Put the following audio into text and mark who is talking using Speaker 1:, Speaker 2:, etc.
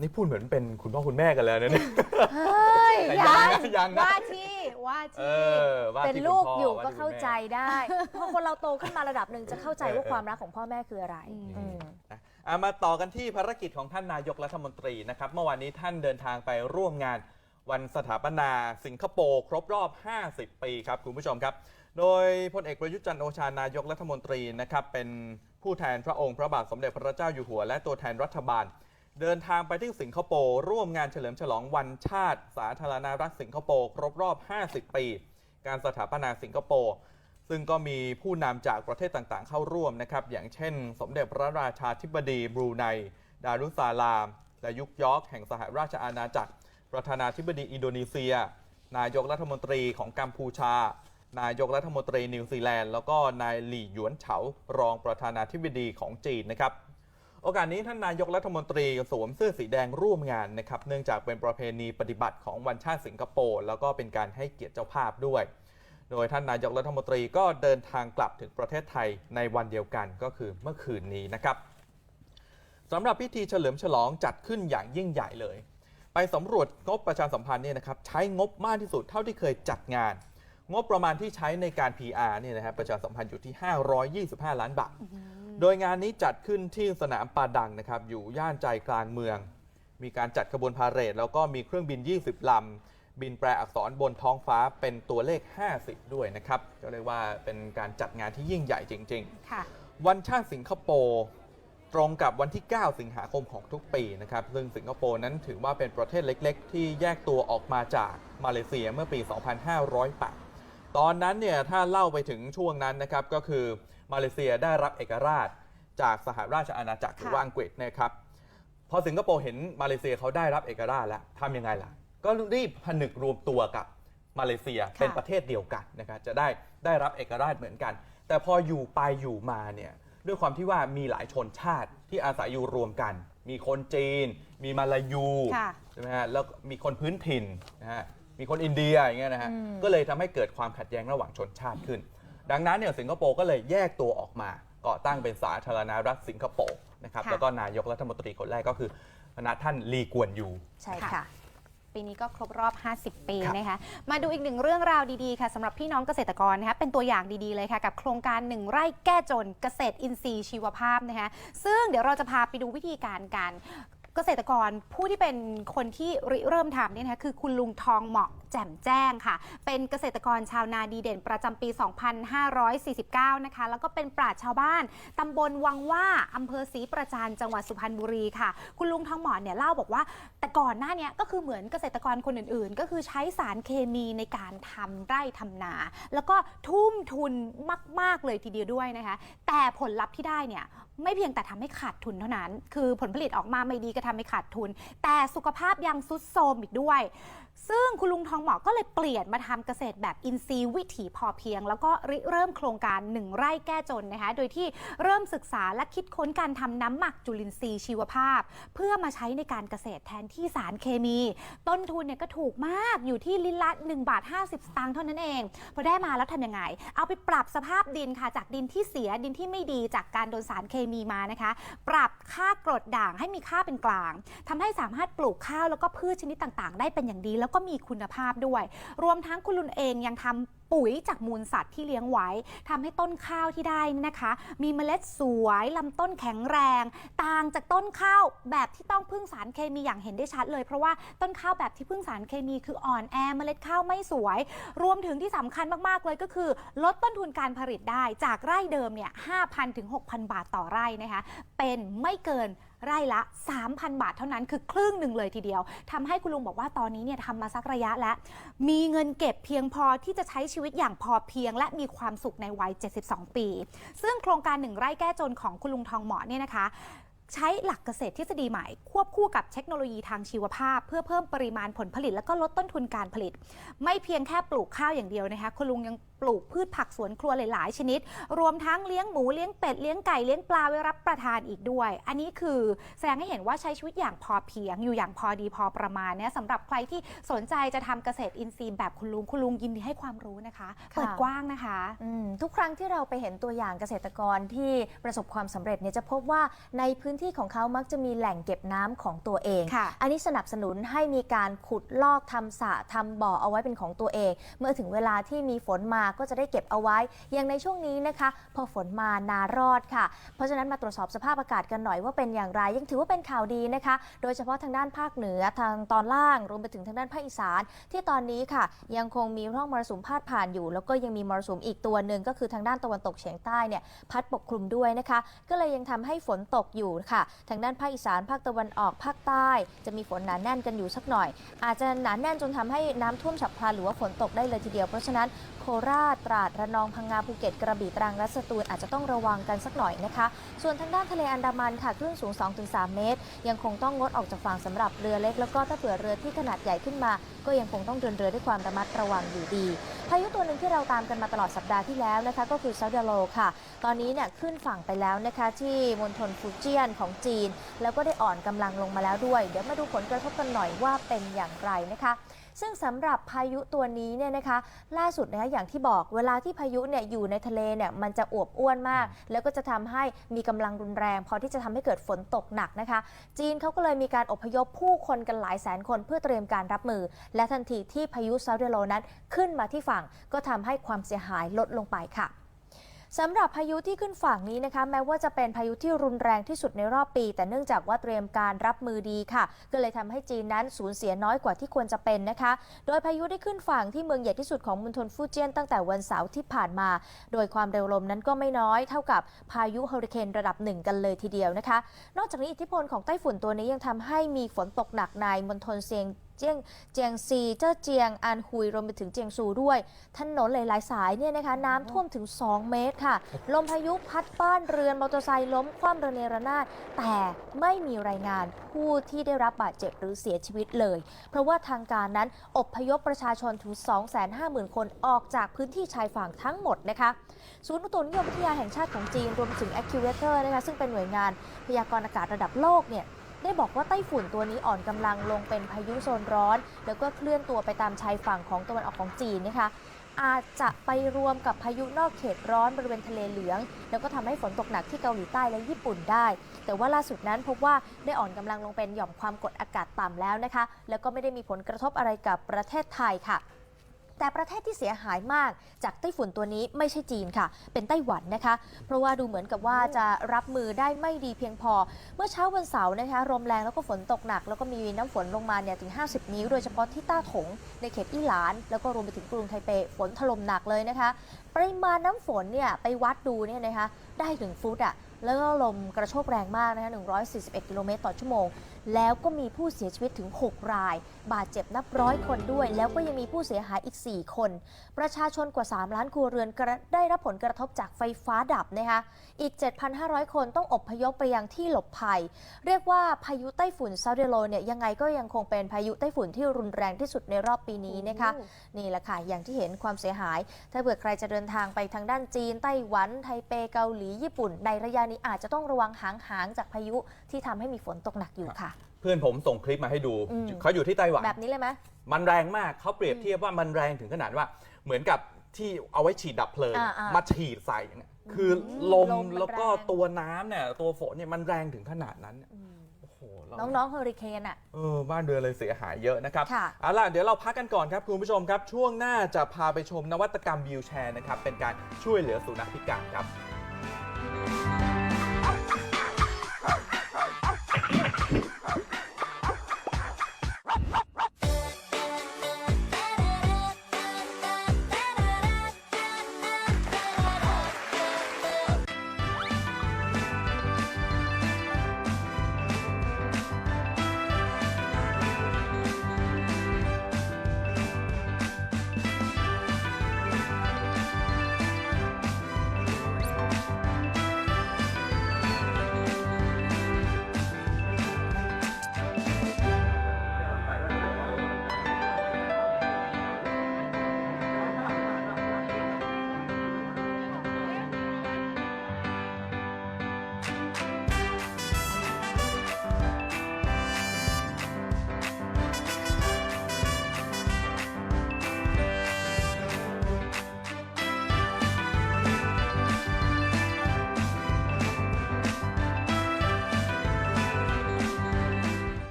Speaker 1: นี่พูดเหมือนเป็นคุณพ่อคุณแม่กันแล้วนะเนี่ย
Speaker 2: เฮ้ย
Speaker 1: แต่
Speaker 2: ยั
Speaker 1: ยัง
Speaker 2: ง
Speaker 1: นะยังนะ
Speaker 2: ว่าที่ว่า
Speaker 1: เอ
Speaker 2: ที่
Speaker 1: อว่า
Speaker 3: เป็น
Speaker 1: ที่
Speaker 3: ลูก
Speaker 1: คุณพ่
Speaker 3: อยู่
Speaker 1: ว่
Speaker 3: ก็
Speaker 1: ที่
Speaker 3: เข้า
Speaker 1: คุณแม่
Speaker 3: ใจได้พอคนเราโตขึ้นมาระดับหนึ่งจะเข้าใจว่าความรักของพ่อแม่คืออะไร
Speaker 2: อืม
Speaker 3: อืม
Speaker 1: นะอะมาต่อกันที่ภารกิจของท่านนายกรัฐมนตรีนะครับ เมื่อวานนี้ท่านเดินทางไปร่วมงานวันสถาปนาสิงคโปร์ครบรอบ 50 ปีครับคุณผู้ชมครับ โดยพลเอกประยุทธ์จันทร์โอชานายกรัฐมนตรีนะครับเป็นผู้แทนพระองค์พระบาทสมเด็จพระเจ้าอยู่หัว และตัวแทนรัฐบาล เดินทางไปที่สิงคโปร์ร่วมงานเฉลิมฉลองวันชาติ สาธารณรัฐสิงคโปร์ครบรอบ 50 ปี การสถาปนาสิงคโปร์ซึ่งก็มีผู้นำจากประเทศต่างๆ เข้าร่วมนะครับ อย่างเช่น สมเด็จพระราชาธิบดีบรูไน ดารุสซาลามและยุคยอกแห่งสหราชอาณาจักร ประธานาธิบดีอินโดนีเซีย นายกรัฐมนตรีของกัมพูชา นายกรัฐมนตรีนิวซีแลนด์ แล้วก็นายหลี่หยวนเฉารองประธานาธิบดีของจีนนะครับ โอกาสนี้ท่านนายกรัฐมนตรีสวมเสื้อสีแดงร่วมงานนะครับเนื่องจากเป็นประเพณีปฏิบัติของวันชาติสิงคโปร์แล้วก็เป็นการให้เกียรติเจ้าภาพด้วย โดยท่านนายกรัฐมนตรีก็เดินทางกลับถึงประเทศไทยในวันเดียวกันก็คือเมื่อคืนนี้นะครับสำหรับพิธีเฉลิมฉลองจัดขึ้นอย่างยิ่งใหญ่เลย ไปสำรวจงบประชาสัมพันธ์เนี่ยนะครับใช้งบมากที่สุดเท่าที่เคยจัดงาน งบประมาณที่ใช้ในการ PR เนี่ยนะครับประชาสัมพันธ์อยู่ที่ 525 ล้านบาท โดยงานนี้จัดขึ้นที่สนามปาดังนะครับ อยู่ย่านใจกลางเมือง มีการจัดขบวนพาเหรด แล้วก็มีเครื่องบิน 20 ลำ บินแปรอักษรบนท้องฟ้าเป็นตัวเลข 50 ด้วยนะครับ ก็เรียกว่าเป็นการจัดงานที่ยิ่งใหญ่จริง ๆ
Speaker 2: ค่ะ
Speaker 1: วันชาติสิงคโปร์ตรงกับวันที่ 9 สิงหาคมของทุกปีนะครับ ซึ่งสิงคโปร์นั้นถือว่าเป็นประเทศเล็ก ๆ ที่แยกตัวออกมาจากมาเลเซียเมื่อปี 2508 ตอนนั้นเนี่ยถ้าเล่าไปถึงช่วงนั้นนะครับก็คือมาเลเซียได้รับเอกราชจากสหราชอาณาจักรหรือว่าอังกฤษนะครับพอสิงคโปร์เห็นมาเลเซียเขาได้รับเอกราชแล้วทำยังไงล่ะ ก็รีบผนึกรวมตัวกับมาเลเซีย
Speaker 2: ค่ะ
Speaker 1: เป็นประเทศเดียวกันนะครับจะได้ได้รับเอกราชเหมือนกัน แต่พออยู่ไปอยู่มาเนี่ยด้วยความที่ว่ามีหลายชนชาติที่อาศัยอยู่รวมกัน มีคนจีน มีมาลายู
Speaker 2: ค่ะ
Speaker 1: ใช่ไหมฮะแล้วมีคนพื้นถิ่นนะฮะ มีคนอินเดียอย่างเงี้ยนะฮะก็เลยทำให้เกิดความขัดแย้งระหว่างชนชาติขึ้น ดังนั้นเนี่ยสิงคโปร์ก็เลยแยกตัวออกมาก่อตั้งเป็นสาธารณรัฐสิงคโปร์นะครับ
Speaker 2: ค่ะ
Speaker 1: แล้วก็นายกรัฐมนตรีคนแรกก็คือคณะท่านลีกวนยู
Speaker 3: ใช่
Speaker 2: ค่ะ
Speaker 3: ค่ะ
Speaker 2: ปีนี้ก็ครบรอบ 50 ปี
Speaker 1: ครับ
Speaker 2: นะคะ มาดูอีกหนึ่งเรื่องราวดีๆ ค่ะสำหรับพี่น้องเกษตรกรนะคะเป็นตัวอย่างดีๆเลยค่ะ กับโครงการหนึ่งไร่แก้จนเกษตรอินทรีย์ชีวภาพนะคะซึ่งเดี๋ยวเราจะพาไปดูวิธีการการเกษตรกรผู้ที่เป็นคนที่ริเริ่มทำเนี่ยนะคะคือคุณลุงทองเหมาะแจ่มแจ้งค่ะ เป็นเกษตรกรชาวนาดีเด่นประจำปี 2549 นะคะ แล้วก็เป็นปราชญ์ชาวบ้านตำบลวังว่าอำเภอศรีประจานจังหวัดสุพรรณบุรีค่ะ คุณลุงทองหมอนเนี่ยเล่าบอกว่า แต่ก่อนหน้านี้ก็คือเหมือนเกษตรกรคนอื่นๆ ก็คือใช้สารเคมีในการทำไร่ทำนา แล้วก็ทุ่มทุนมาก ๆ เลยทีเดียวด้วยนะคะ แต่ผลลัพธ์ที่ได้เนี่ยไม่เพียงแต่ทำให้ขาดทุนเท่านั้น คือผลผลิตออกมาไม่ดีก็ทำให้ขาดทุน แต่สุขภาพยังซุดโทรมอีกด้วย ซึ่งคุณลุงทองหมอก็เลยเปลี่ยนมาทำเกษตรแบบอินทรีย์วิถีพอเพียง แล้วก็ริเริ่มโครงการหนึ่งไร่แก้จนนะคะ โดยที่เริ่มศึกษาและคิดค้นการทำน้ำหมักจุลินทรีย์ชีวภาพ เพื่อมาใช้ในการเกษตรแทนที่สารเคมี ต้นทุนเนี่ยก็ถูกมากอยู่ที่ลิตรละ1บาท50 สตางค์เท่านั้นเอง พอได้มาแล้วทำยังไง เอาไปปรับสภาพดินค่ะ จากดินที่เสียดินที่ไม่ดีจากการโดนสารเคมีมานะคะ ปรับค่ากรดด่างให้มีค่าเป็นกลางทำให้สามารถปลูกข้าวแล้วก็พืชชนิดต่างๆ ได้เป็นอย่างดีแล้วก็มีคุณภาพด้วย รวมทั้งคุณลุนเองยังทำ ปุ๋ยจากมูลสัตว์ที่เลี้ยงไว้ทำให้ต้นข้าวที่ได้นะคะ มีเมล็ดสวยลำต้นแข็งแรง ต่างจากต้นข้าวแบบที่ต้องพึ่งสารเคมีอย่างเห็นได้ชัดเลย เพราะว่าต้นข้าวแบบที่พึ่งสารเคมีคืออ่อนแอเมล็ดข้าวไม่สวย รวมถึงที่สำคัญมากๆเลยก็คือ ลดต้นทุนการผลิตได้จากไร่เดิมเนี่ย5,000ถึง6,000บาทต่อไร่นะคะเป็นไม่เกินไร่ละ 3,000 บาทเท่านั้นคือครึ่งหนึ่งเลยทีเดียวทำให้คุณลุงบอกว่าตอนนี้เนี่ยทำมาสักระยะแล้ว มีเงินเก็บเพียงพอที่จะใช้ชีวิตอย่างพอเพียง และมีความสุขในวัย 72 ปี ซึ่งโครงการหนึ่งไร่แก้จนของคุณลุงทองเหมาะเนี่ยนะคะใช้หลักเกษตรทฤษฎีใหม่ ควบคู่กับเทคโนโลยีทางชีวภาพ เพื่อเพิ่มปริมาณผลผลิต และก็ลดต้นทุนการผลิต ไม่เพียงแค่ปลูกข้าวอย่างเดียวนะคะคุณลุงยัง ปลูกพืชผักสวนครัวหลาย ๆ ชนิด รวมทั้งเลี้ยงหมูเลี้ยงเป็ดเลี้ยงไก่เลี้ยงปลาไว้รับประทานอีกด้วย อันนี้คือแสดงให้เห็นว่าใช้ชีวิตอย่างพอเพียง อยู่อย่างพอดีพอประมาณเนี่ยสำหรับใครที่สนใจจะทำเกษตรอินทรีย์แบบคุณลุงคุณลุงยินดีให้ความรู้นะคะ
Speaker 3: ค่ะ
Speaker 2: เปิดกว้างนะคะ
Speaker 3: อืมทุกครั้งที่เราไปเห็นตัวอย่างเกษตรกรที่ประสบความสำเร็จเนี่ยจะพบว่าในพื้นที่ของเขามักจะมีแหล่งเก็บน้ำของตัวเอง
Speaker 2: ค่ะ
Speaker 3: อันนี้สนับสนุนให้มีการขุดลอกทำสระทำบ่อเอาไว้เป็นของตัวเอง เมื่อถึงเวลาที่มีฝนมาก็จะได้เก็บเอาไว้ อย่างในช่วงนี้นะคะ พอฝนมานารอดค่ะ เพราะฉะนั้นมาตรวจสอบสภาพอากาศกันหน่อยว่าเป็นอย่างไร ยังถือว่าเป็นข่าวดีนะคะ โดยเฉพาะทางด้านภาคเหนือทางตอนล่างรวมไปถึงทางด้านภาคอีสาน ที่ตอนนี้ค่ะ ยังคงมีร่องมรสุมพาดผ่านอยู่ แล้วก็ยังมีมรสุมอีกตัวหนึ่งก็คือทางด้านตะวันตกเฉียงใต้เนี่ยพัดปกคลุมด้วยนะคะ ก็เลยยังทำให้ฝนตกอยู่ค่ะ ทางด้านภาคอีสานภาคตะวันออกภาคใต้ จะมีฝนหนาแน่นกันอยู่สักหน่อย อาจจะหนาแน่นจนทำให้น้ำท่วมฉับพลันหรือว่าฝนตกได้เลยทีเดียวเพราะฉะนั้นโคราช ตราด ระนอง พังงา ภูเก็ต กระบี่ ตรัง และสตูล อาจจะต้องระวังกันสักหน่อยนะคะ ส่วนทางด้านทะเลอันดามันค่ะ คลื่นสูง 2-3 เมตร ยังคงต้องงดออกจากฝั่งสำหรับเรือเล็ก แล้วก็ถ้าเผื่อเรือที่ขนาดใหญ่ขึ้นมา ก็ยังคงต้องเดินเรือด้วยความระมัดระวังอยู่ดี พายุตัวหนึ่งที่เราตามกันมาตลอดสัปดาห์ที่แล้วนะคะ ก็คือซาเดโลค่ะ ตอนนี้เนี่ยขึ้นฝั่งไปแล้วนะคะที่มณฑลฟูเจียนของจีน แล้วก็ได้อ่อนกำลังลงมาแล้วด้วย เดี๋ยวมาดูผลกระทบกันหน่อยว่าเป็นอย่างไรนะคะ ซึ่งสำหรับพายุตัวนี้เนี่ยนะคะ ล่าสุดนะคะอย่างที่บอกเวลาที่พายุเนี่ยอยู่ในทะเลเนี่ยมันจะอวบอ้วนมาก แล้วก็จะทำให้มีกำลังรุนแรง พอที่จะทำให้เกิดฝนตกหนักนะคะ จีนเขาก็เลยมีการอพยพผู้คนกันหลายแสนคนเพื่อเตรียมการรับมือ และทันทีที่พายุซาเดโลนั้นขึ้นมาที่ฝั่งก็ทำให้ความเสียหายลดลงไปค่ะ สำหรับพายุที่ขึ้นฝั่งนี้นะคะ แม้ว่าจะเป็นพายุที่รุนแรงที่สุดในรอบปี แต่เนื่องจากว่าเตรียมการรับมือดีค่ะ ก็เลยทำให้จีนนั้นสูญเสียน้อยกว่าที่ควรจะเป็นนะคะ โดยพายุได้ขึ้นฝั่งที่เมืองใหญ่ที่สุดของมณฑลฟูเจียนตั้งแต่วันเสาร์ที่ผ่านมา โดยความเร็วลมนั้นก็ไม่น้อยเท่ากับพายุเฮอริเคนระดับหนึ่งกันเลยทีเดียวนะคะ นอกจากนี้อิทธิพลของไต้ฝุ่นตัวนี้ยังทำให้มีฝนตกหนักในมณฑลเซียง เจียงเจียงซีเจ้อเจียงอานฮุยรวมไปถึงเจียงซูด้วย ถนนหลายๆสายเนี่ยนะคะน้ำท่วมถึง 2 เมตรค่ะ ลมพายุพัดบ้านเรือนมอเตอร์ไซค์ล้มคว่ำระเนระนาดแต่ไม่มีรายงานผู้ที่ได้รับบาดเจ็บหรือเสียชีวิตเลย เพราะว่าทางการนั้นอบพยพประชาชนถึง 250,000 คนออกจากพื้นที่ชายฝั่งทั้งหมดนะคะศูนย์อุตุนิยมวิทยาแห่งชาติของจีนรวมถึง Accurator นะคะซึ่งเป็นหน่วยงานพยากรณ์อากาศระดับโลกเนี่ย ได้บอกว่าไต้ฝุ่นตัวนี้อ่อนกำลังลงเป็นพายุโซนร้อน แล้วก็เคลื่อนตัวไปตามชายฝั่งของตะวันออกของจีนนะคะอาจจะไปรวมกับพายุนอกเขตร้อนบริเวณทะเลเหลือง แล้วก็ทำให้ฝนตกหนักที่เกาหลีใต้และญี่ปุ่นได้ แต่ว่าล่าสุดนั้นพบว่าได้อ่อนกำลังลงเป็นหย่อมความกดอากาศต่ำแล้วนะคะ แล้วก็ไม่ได้มีผลกระทบอะไรกับประเทศไทยค่ะ แต่ประเทศที่เสียหายมากจากไต้ฝุ่นตัวนี้ไม่ใช่จีนค่ะ เป็นไต้หวันนะคะ เพราะว่าดูเหมือนกับว่าจะรับมือได้ไม่ดีเพียงพอ เมื่อเช้าวันเสาร์นะคะลมแรงแล้วก็ฝนตกหนัก แล้วก็มีน้ำฝนลงมาเนี่ยถึง 50 นิ้ว โดยเฉพาะที่ต้าถงในเขตอีหลาน แล้วก็รวมไปถึงกรุงไทเปฝนถล่มหนักเลยนะคะ ปริมาณน้ำฝนเนี่ยไปวัดดูเนี่ยนะคะได้ถึงฟุตอะแล้วก็ลมกระโชกแรงมากนะคะ141 กิโลเมตรต่อชั่วโมง แล้วก็มีผู้เสียชีวิตถึง 6 ราย บาดเจ็บนับร้อยคนด้วย แล้วก็ยังมีผู้เสียหายอีก 4 คน ประชาชนกว่า 3 ล้านครัวเรือนกระได้รับผลกระทบจากไฟฟ้าดับนะคะอีก 7,500 คนต้องอบพยพไปยังที่หลบภัย เรียกว่าพายุไต้ฝุ่นซาเดโลเนี่ยยังไงก็ยังคงเป็นพายุไต้ฝุ่นที่รุนแรงที่สุดในรอบปีนี้นะคะนี่แหละค่ะอย่างที่เห็นความเสียหาย ถ้าเผื่อใครจะเดินทางไปทางด้านจีน ไต้หวัน ไทเปเกาหลีญี่ปุ่น ในระยะนี้อาจจะต้องระวังหางๆจากพายุที่ทำให้มีฝนตกหนักอยู่ค่ะ
Speaker 1: เพื่อนผมส่งคลิปมาให้ดู
Speaker 3: อืม
Speaker 1: เขาอยู่ที่ไต้หวัน
Speaker 3: แบบนี้เลยไหม
Speaker 1: มันแรงมากเขาเปรียบเทียบว่ามันแรงถึงขนาดว่า เหมืมือนกับที่เอาไว้ฉีดดับเพลิง
Speaker 3: อ่าอ่า
Speaker 1: มาฉีดใส่เนี่ยคือลม
Speaker 3: ลมมัน
Speaker 1: แล้วก็
Speaker 3: แรง
Speaker 1: ตัวน้ำเนี่ยตัวฝนเนี่ยมันแรงถึงขนาดนั้นเนี่ยโอ้โหเรา
Speaker 3: น้องๆเฮอริเคนอะ
Speaker 1: เออบ้านเรือนเลยเสียหายเยอะนะครับ
Speaker 3: ค่ะ
Speaker 1: เอาล่ะเดี๋ยวเราพักกันก่อนครับคุณผู้ชมครับ ช่วงหน้าจะพาไปชมนวัตกรรมวิวแชร์นะครับ เป็นการช่วยเหลือสุนัขพิการครับ